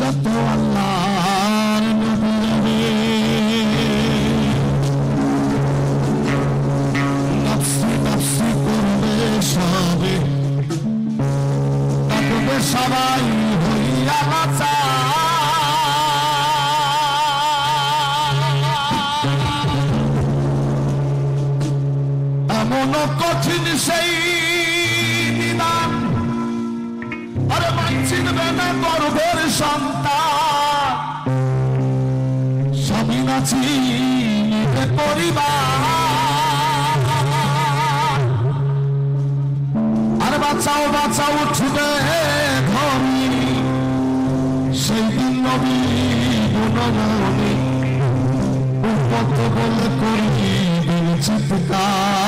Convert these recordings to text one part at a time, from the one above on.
যত আল্লাহর চিৎকার আর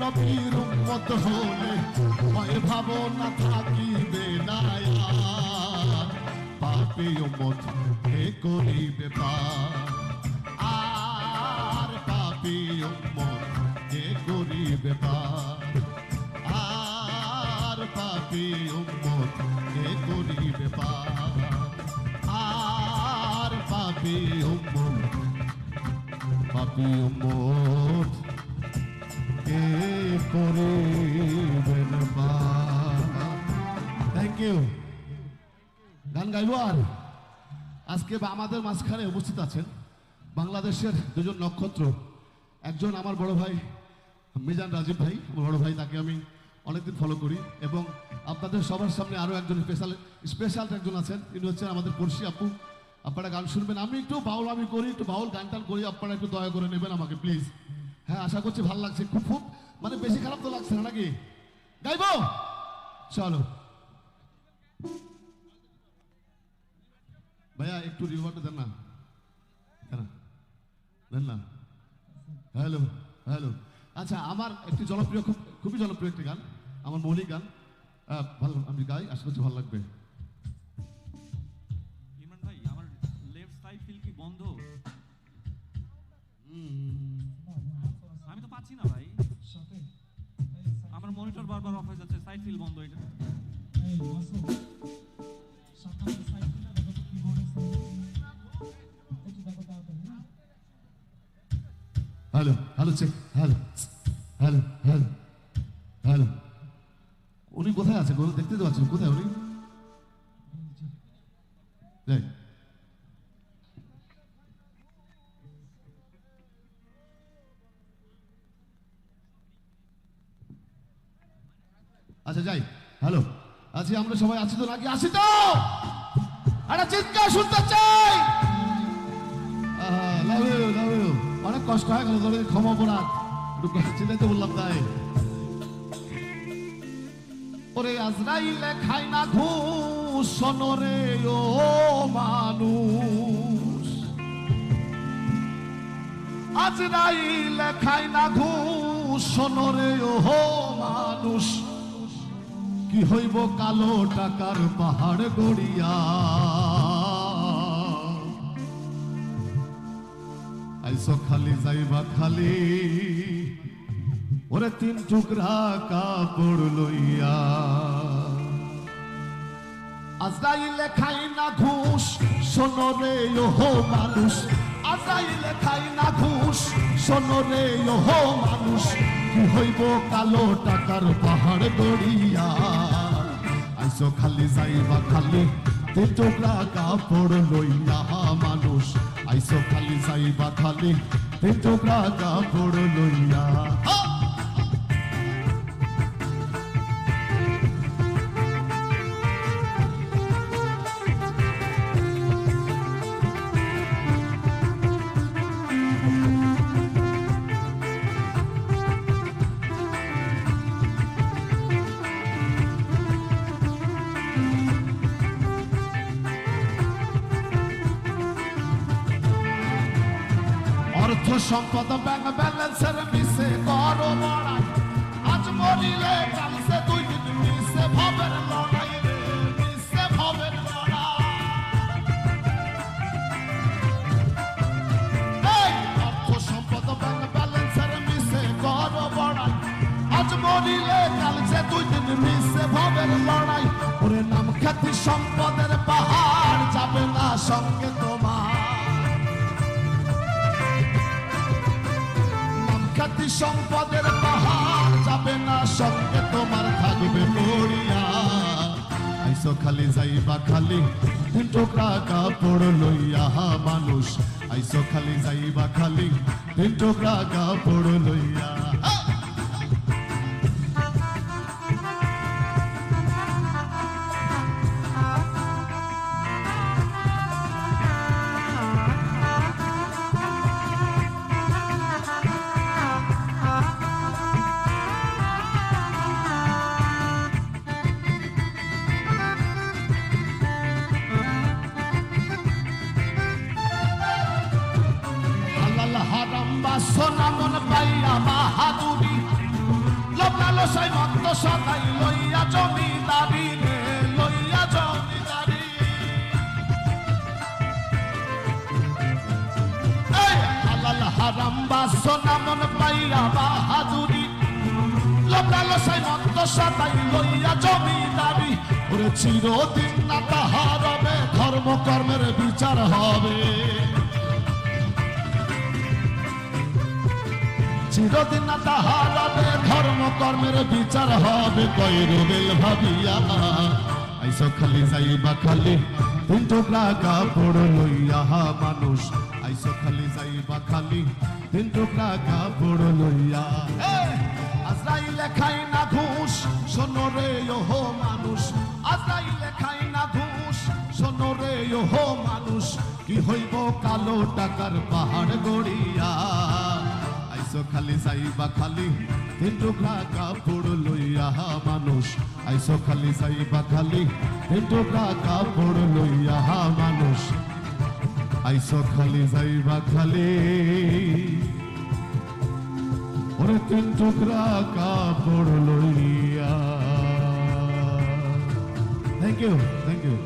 নবীর উম্মত হলে ভয় ভাবনা থাকিবে না। পাপী উম্মত কে করিবে আর পাপী উম্মত কে করিবে আর পাপী উম্মত কে করিবে আর পাপী উম্মত পাপী উম্মত থ্যাংক ইউ গান গাইব আর? আজকে আমাদের মাঝখানে উপস্থিত আছেন বাংলাদেশের দুজন নক্ষত্র। একজন আমার বড় ভাই, মিজান রাজীব ভাই। আমার বড় ভাই, তাকে আমি অনেকদিন ফলো করি। এবং আপনাদের সবার সামনে আরও একজন স্পেশাল স্পেশাল একজন আছেন। তিনি হচ্ছেন আমাদের পড়শি আপু। আপনারা গান শুনবেন। আমি একটু বাউল, আমি করি, একটু বাউল গান টান করি। আপনারা একটু দয়া করে নেবেন আমাকে প্লিজ হ্যাঁ আশা করছি ভালো লাগছে, খুব খুব। মানে বেশি খারাপ তো লাগছে না নাকি? গাইবো? চলো। ভাইয়া, একটু রিভারটা দেন না। কেন? দেন না। Hello hello. আচ্ছা আমার একটি জনপ্রিয়, খুব, খুবই জনপ্রিয় একটি গান, আমার মৌলিক গান। ভালো, আমি গাই, আশা করছি ভালো লাগবে। পাচ্ছি না ভাই। আমার মনিটর বারবার অফ হয়ে যাচ্ছে সাইড ফিল বন্ধ এটা। Hello hello check hello hello hello hello উনি কোথায় আছে দেখতে তো পাচ্ছেন। কোথায় উনি? আছি, আমরা সবাই আছি তো নাকি? আছি তো! একটা চিৎকার শুনতে চাই! অনেক কষ্ট হয়ে গেল তোর ক্ষমা অপরাধ একটু বললাম তাই। ওরে আজরাইলে খাই না ঘুষ সনরে ও মানুষ। আজরাইলে খাই না ঘুষ সনরে ও মানুষ। কি হইব কালো টাকার পাহাড় গড়িয়া? আইসো খালি যাইবা খালি, ওরে তিন টুকরা কাপড় লইয়া। আজরাইলে খাই না ঘুষ শোনো রে মানুষ। আজরাইলে খাই না ঘুষ শোনো রে মানুষ। কি হইব কালো টাকার পাহাড় গড়িয়া? আইসো খালি যাইবা খালি। তিন টুকরা কাপড় লইয়া মানুষ। আইসো খালি যাইবা খালি। তিন টুকরা কাপড় লইয়া। সম্পদ ব্যাংক ব্যালেন্সের মিশে কর বড়াই আজ মরিলে কালসে দুই দিন মিশে ভবের লড়াই রে মিশে ভবের লড়াই। অর্থ সম্পদ ব্যাংক ব্যালেন্সের মিশে কর বড়াই আজ মরিলে কালসে দুই দিন মিশে ভবের লড়াই। ওরে নাম খ্যাতি সম্পদের পাহাড় যাবে না সঙ্গে খ্যাতি সম্পদের পাহাড় যাবে না, সঙ্গে তোমার থাকবে মরিয়া। খালি যাইবা খালি টুকরা কাপড় লইয়া মানুষ। আইসো খালি যাইবা খালি টুকরা কাপড় লইয়া। লবলালো সাই মত্ত সদাই লইয়া জমিদারি। ওরে চিরদিন না তাহার হবে, ধর্ম কর্মের বিচার হবে। চিরদিন না তাহার হবে, ধর্ম কর্মের বিচার হবে, কৈরবেল ভাবিয়া। আইসো খালি যাইবা খালি, তিন টুকরা কাপড় লইয়া মানুষ। আইসো খালি যাইবা খালি, তিন টুকরা কাপড় লইয়া। আজরাইলে খাই না ঘুষ, শোনো রে ওহো মানুষ। আজরাইলে খাই না ঘুষ, শোনো রে ওহো মানুষ। কি হইব কালো টাকার পাহাড় গড়িয়া? আইসো খালি যাইবা খালি তিন টুকরা কাপড় লইয়া মানুষ। আইসো খালি যাইবা খালি তিন টুকরা কাপড় লইয়া মানুষ। আইসো খালি যাইবা খালি। ওরে তিন টুকরা কাপড় লইয়া থ্যাংক ইউ থ্যাংক ইউ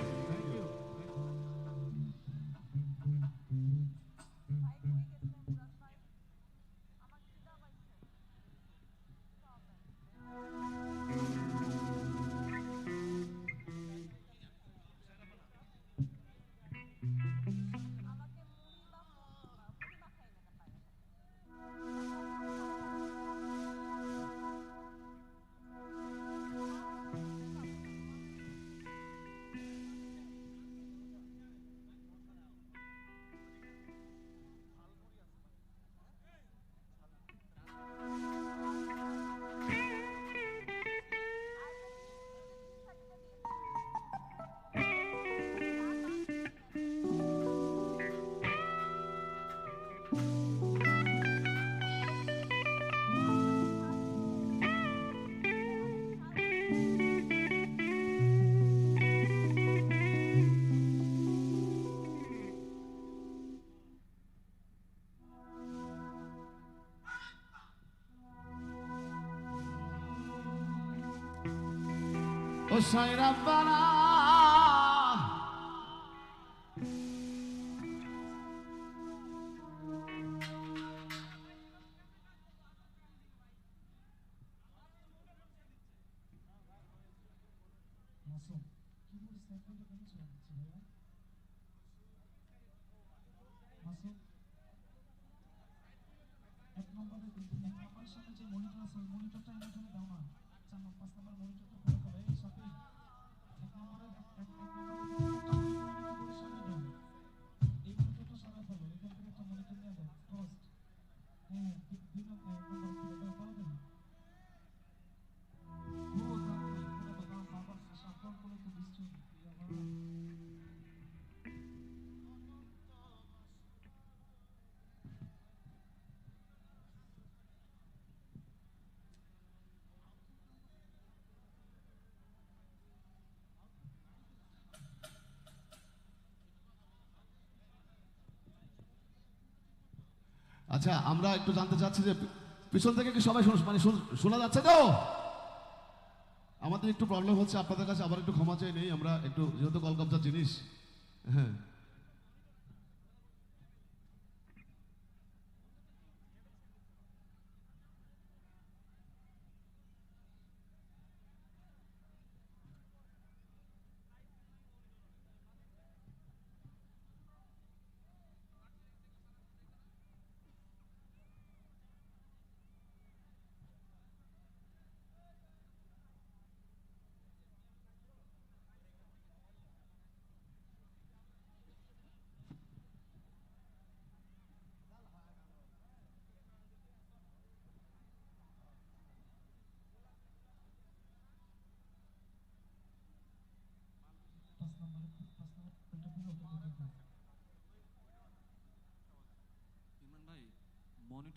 সামনে যে মনিটর মনিটরটা না। চার পাঁচ নম্বর মনিটরটা Thank you. আচ্ছা আমরা একটু জানতে চাচ্ছি যে পিছন থেকে কি সবাই মানে শোনা যাচ্ছে তো? আমাদের একটু প্রবলেম হচ্ছে, আপনাদের কাছে আবার একটু ক্ষমা চাই নেই, আমরা একটু যেহেতু কলকাতার জিনিস হ্যাঁ।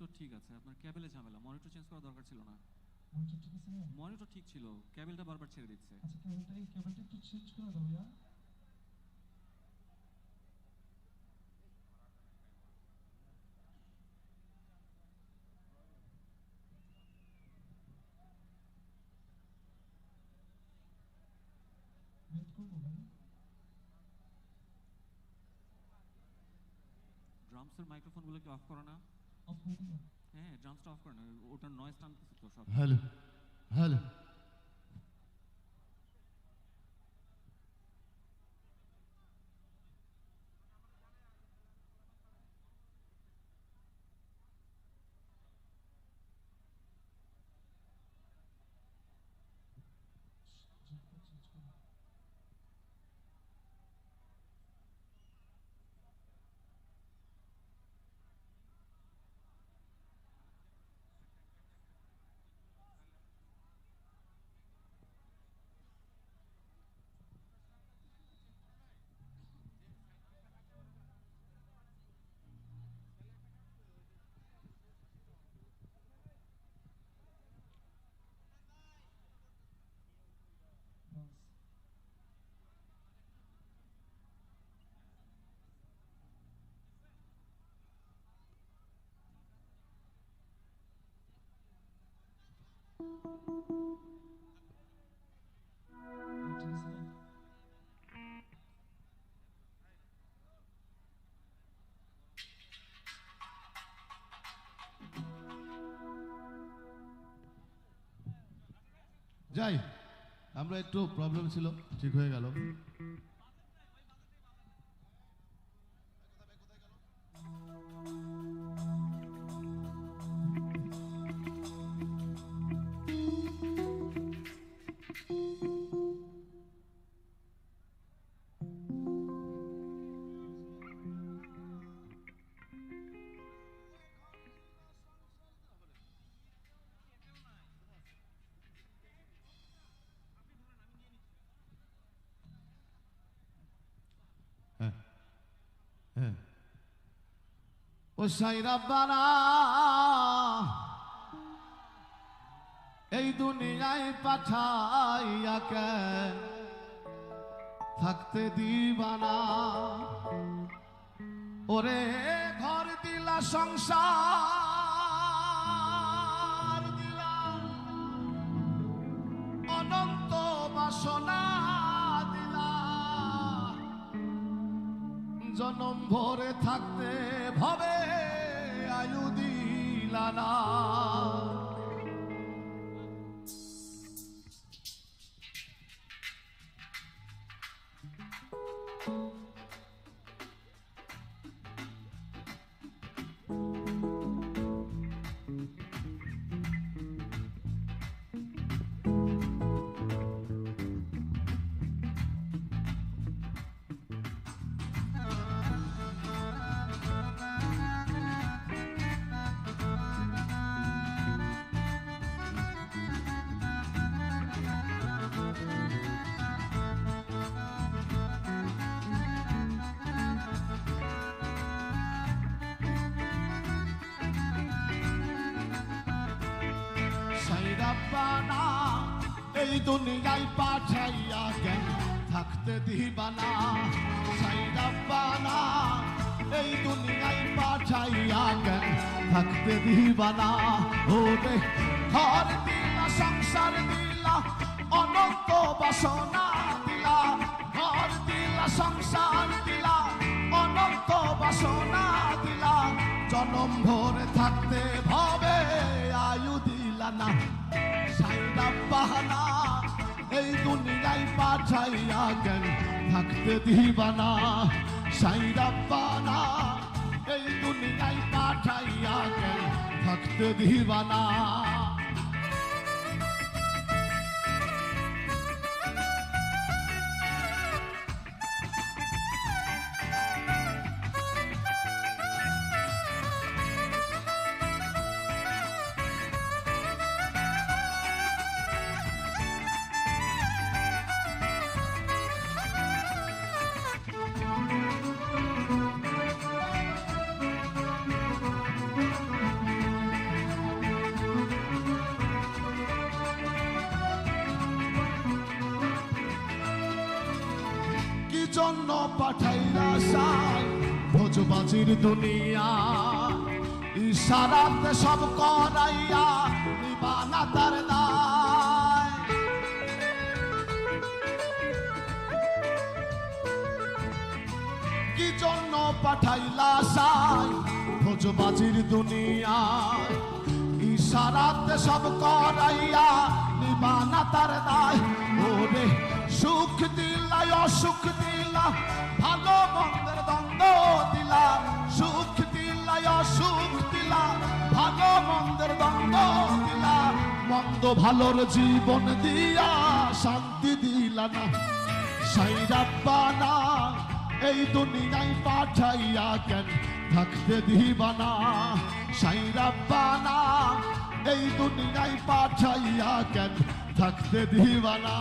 মনিটর ঠিক আছে আপনার ক্যাবেলে ঝামেলা মনিটর চেঞ্জ করার দরকার ছিল না। মনিটর ঠিক ঠিক ছিল ক্যাবেলটা বারবার ছেড়ে দিচ্ছে। করে ড্রামসের মাইক্রোফোনগুলো কি অফ করো না? হ্যাঁ ড্রামসটা অফ করেন ওটার নয়েজ টানতেছে তো সব। হ্যালো হ্যালো বাস ঠিক আছে যাই আমরা একটু প্রবলেম ছিল ঠিক হয়ে গেল। ও সাইরা বানা এই দুনিয়ায় পাঠাইয়া কেন থাকতে দিবানা। ওরে ঘর দিলা সংসার। জনম ভরে থাকতে ভবে আয়ু দিলা না এই দুনিয়ায় পাঠাইয়া কেন থাকতে দিবানা? সাইরাব্বানা এই দুনিয়ায় পাঠাইয়া কেন থাকতে দিবানা? ওরে ঘর দিলা, সংসার দিলা, অনন্ত বাসনা দিলা। ঘর দিলা, সংসার দিলা, অনন্ত বাসনা দিলা। জনম ভরে থাকতে ভবে, আয়ু দিলা না। সাইরা পাহানা এই দুনিয়ায় পাঠাইয়া কেন থাকতে দিবানা? সাইরা পাহানা এই দুনিয়ায় পাঠাইয়া কেন থাকতে দিবানা? জন্য পাঠাইলা সাই ভোজবাজির দুনিয়া, ইশারাতে সব করাইয়া নিবানা তার দায়। কি জন্য পাঠাইলা সাই রোজ বাজির দুনিয়ায় ইশারাতে সব করাইয়া নিবানা তার দায়। ওরে সুখ দিলাই অসুখ দিলা, ভালো মন্দের দ্বন্দ্ব দিলা, সুখ দিলাই অসুখ দিলা, ভালো মন্দের দ্বন্দ্ব দিলা, মন্দ ভালোর জীবন দিয়া শান্তি দিলা না। সাইরাব্বানা এই দুনিয়ায় পাঠাইয়া কেন থাকতে দিবানা সাইরাব্বানা এই দুনিয়ায় পাঠাইয়া কেন থাকতে দিবানা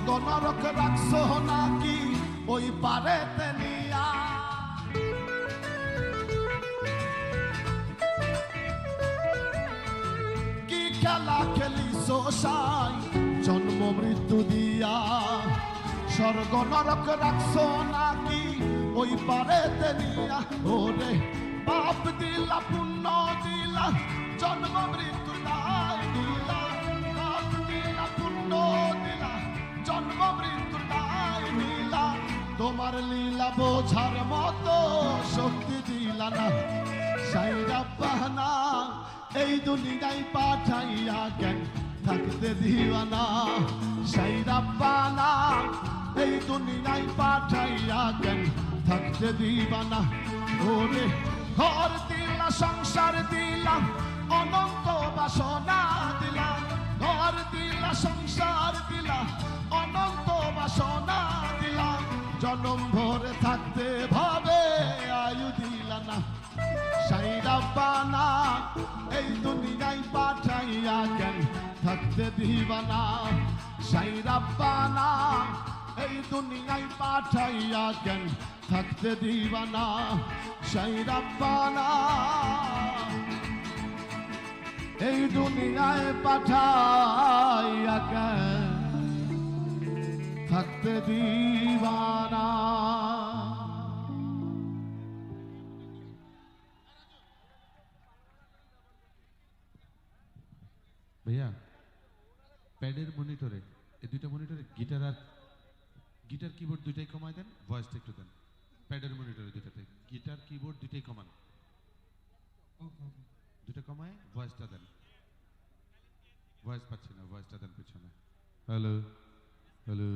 স্বর্গ নরক রাখছ নাকি ওই পারে তেলিয়া কি খেলা খেলি সোসাই জন্ম মৃত্যু দিয়া। স্বর্গ নরক রাখছ নাকি ওই পারে তেলিয়া ওরে পাপ দিলা, পুণ্য দিলা, জন্ম মৃত্যু জন্ম মৃত্যু দায় দিলা তোমার লীলা বোঝার মতো শক্তি দিলা না সাইরা বাহানা এই দুনিয়ায় পাঠাইয়া জ্ঞান থাকতে দিওয়ানা সাইরা বানা এই দুনিয়ায় পাঠাইয়া জ্ঞান থাকতে দিবানা ওরে ঘর দিলা সংসার দিলা অনন্ত বাসনা দিলা দিবানা সাইরাব্বানা এই দুনিয়ায় পাঠাইয়া কেন থাকতে দিবানা? সাই সাইরাব্বানা এই দুনিয়ায় পাঠাইয়া কেন থাকতে দিবানা? ভাইয়া প্যাডের মনিটরে, এই দুইটা মনিটরে গিটার আর গিটার কিবোর্ড দুইটাই কমায় দেন, ভয়েসটা একটু দেন। প্যাডের মনিটরে দুইটাতে গিটার, কিবোর্ড দুইটাই কমান। দুটো কমায়, ভয়েসটা দেন। ভয়েস পাচ্ছি না, ভয়েসটা দেন পিছনে। হ্যালো হ্যালো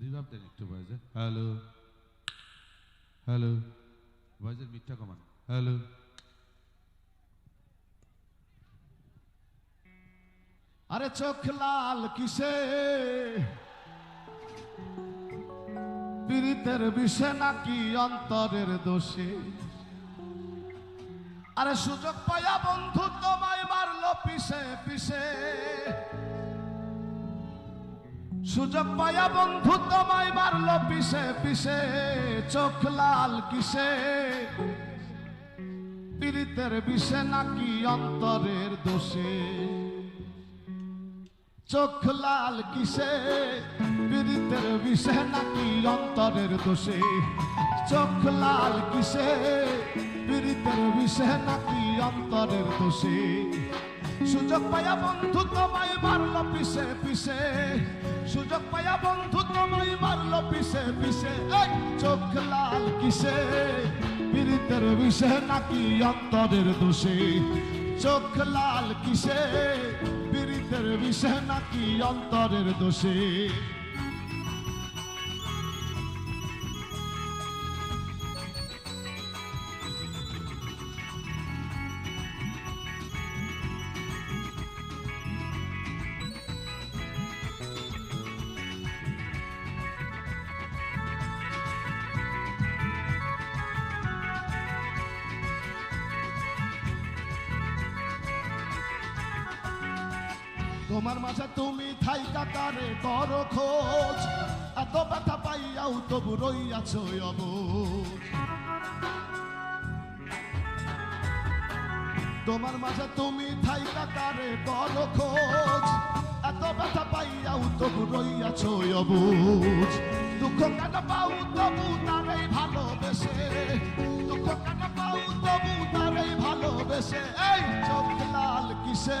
রিভাব দেন একটু ভয়েসে। হ্যালো হ্যালো, ভয়েসের মিটটা কমান। হ্যালো আরে চোখ লাল কিসে? পীড়িতের বিষে নাকি অন্তরের দোষে? আরে সুযোগ পাইয়া বন্ধু তোমায় মারলো পিছে পিছে সুযোগ পাইয়া বন্ধু তোমায় মারলো পিছে পিছে চোখ লাল কিসে? পীড়িতের বিষে নাকি অন্তরের দোষে? চোখ লাল কিসে? পীড়িতের বিষে নাকি অন্তরের দোষে? চোখ লাল কিসে? পীড়িতের বিষে নাকি অন্তরের দোষে? সুযোগ পাইয়া বন্ধু তোমায় মারলো পিছে পিছে সুযোগ পাইয়া বন্ধু তোমায় মারলো পিছে পিছে চোখ লাল কিসে? পীড়িতের বিষে নাকি অন্তরের দোষে? চোখ লাল কিসে? পীড়িতের বিষে নাকি অন্তরের দোষে? তোমার মাঝে তুমি থাইকা কারে করো খোঁজ। এত ব্যথা পাইয়াও তবু রইয়াছ অবুজ। তোমার মাঝে তুমি থাইকা কারে করো খোঁজ। এত ব্যথা পাইয়াও তবু রইয়াছ দুঃখ কেন পাও তবু তারাই ভালোবেসে? দুঃখ কেন পাও তবু তারাই ভালোবেসে? এই চোখ লাল কিসে?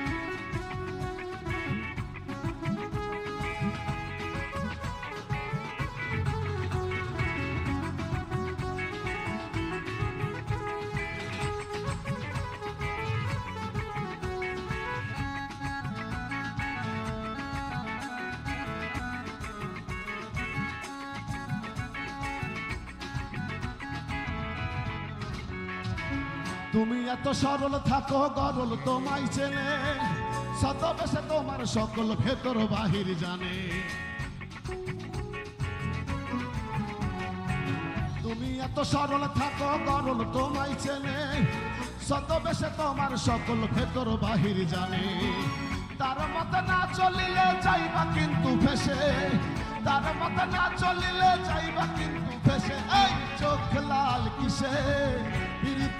তুমি এত সরল থাকো, গরল তোমায় চেনে। শত বেশে তোমার সকল ভেতর বাহির জানে। তুমি এত সরল থাকো, গরল তোমায় চেনে। শত বেশে তোমার সকল ভেতর বাহির জানে। তার মত না চলিলে যাইবা কিন্তু ফেসে তার মত না চলিলে যাইবা কিন্তু ফেসে এই চোখ লাল কিসে?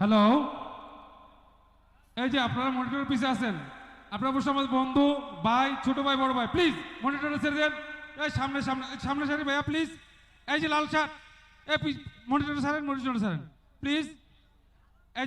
হ্যালো এই যে আপনারা মনিটরের পিছিয়ে আছেন। আপনারা বসে আমার বন্ধু, ভাই, ছোট ভাই, বড় ভাই প্লিজ মনিটরে ছেড়ে দেন। এই সামনে সামনে সামনে সারি ভাইয়া প্লিজ এই যে লাল শার্ট এই মনিটরে সারেন মনিটরে সারেন প্লিজ